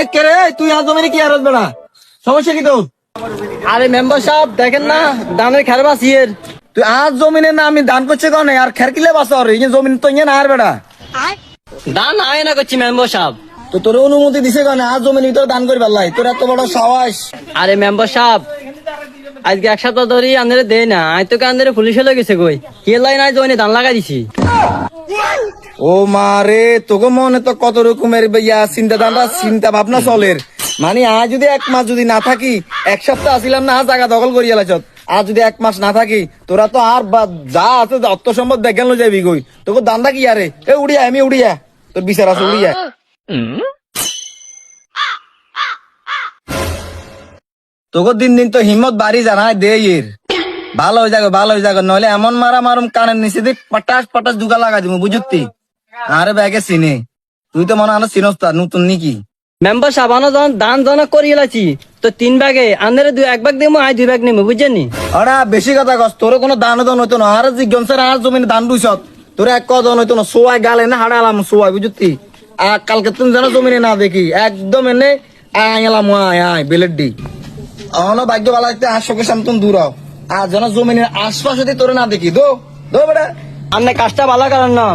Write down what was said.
এ কে রে? তুই আজ জমিনে কি আর না সমস্যা কি তোর? আরে মেম্বার সাহেব দেখেন না দানের খেরবাস ইয়ের তুই আজ জমিনে না আমি দান করছে কনে আর খের কিলে বাসর এই জমিন তো ইয়ে না আর বেটা দান আয় না করছি মেম্বার সাহেব। তো তোর অনুমতি দিছে কনে আজ জমিন ভিতরে দান করি পারলাই তোর এত বড় সাহস। আরে মেম্বার সাহেব আজকে এক সপ্তাহ ধরে আন্দারে দেয় না আজ তোকে আন্দারে পুলিশ হলে গেছে কই? কে লাই নাই জয়নি দান লাগাই দিছি? ও মা রে, তোকে মনে তো কত রকমের চিন্তা ধারণা চিন্তা ভাবনা চলের। মানে আজ যদি এক মাস যদি না থাকি, এক সপ্তাহ আসিলাম না জায়গা দখল করি এলাচত আজ যদি এক মাস না থাকি, তোরা তো আর যা আছে অর্থ সম্পদ দেখান যাবি গই তোকে দান্দা কি আরে? এ উড়িয়া, আমি উড়িয়া। তোর বিচার আছে, উড়িয়া। তোকে দিন দিন তো হিম্মত বাড়ি জানাই দে ভালো হয়ে যাবে ভালো হয়ে যাবে নইলে এমন মারা মারুম কানের নিচে দিয়ে পটাশ পটাশ দুগা লাগা দিব, বুঝতি? আরে ব্যাগে চিনে। তুই তো মনে হয় চিনস তার নতুন নাকি? মেম্বার সাহেব আনো যখন দান জন করি এলাছি তো তিন ভাগে আন্দারে দুই এক ভাগ দিমু আই দুই ভাগ নিমু বুঝছেনি আরে বেশি কথা কস তোর কোনো দান দান হইতো না। আর জিজ্ঞান স্যার আর জমিনে দান দুইছত তোর এক কদন হইতো না সোয়াই গালে না হাড়ালাম সোয়াই বুঝতি? আর কালকে তুমি যেন জমিনে না দেখি একদম এনে আয় এলাম আয় আয় বেলের ডি। অন ভাগ্য ভালো একটা আর সামনে তুমি দূর হও। আর যেন জমিনের আশপাশে তোরে না দেখি দো দো বেটা। আপনি কাজটা ভালো করেন না।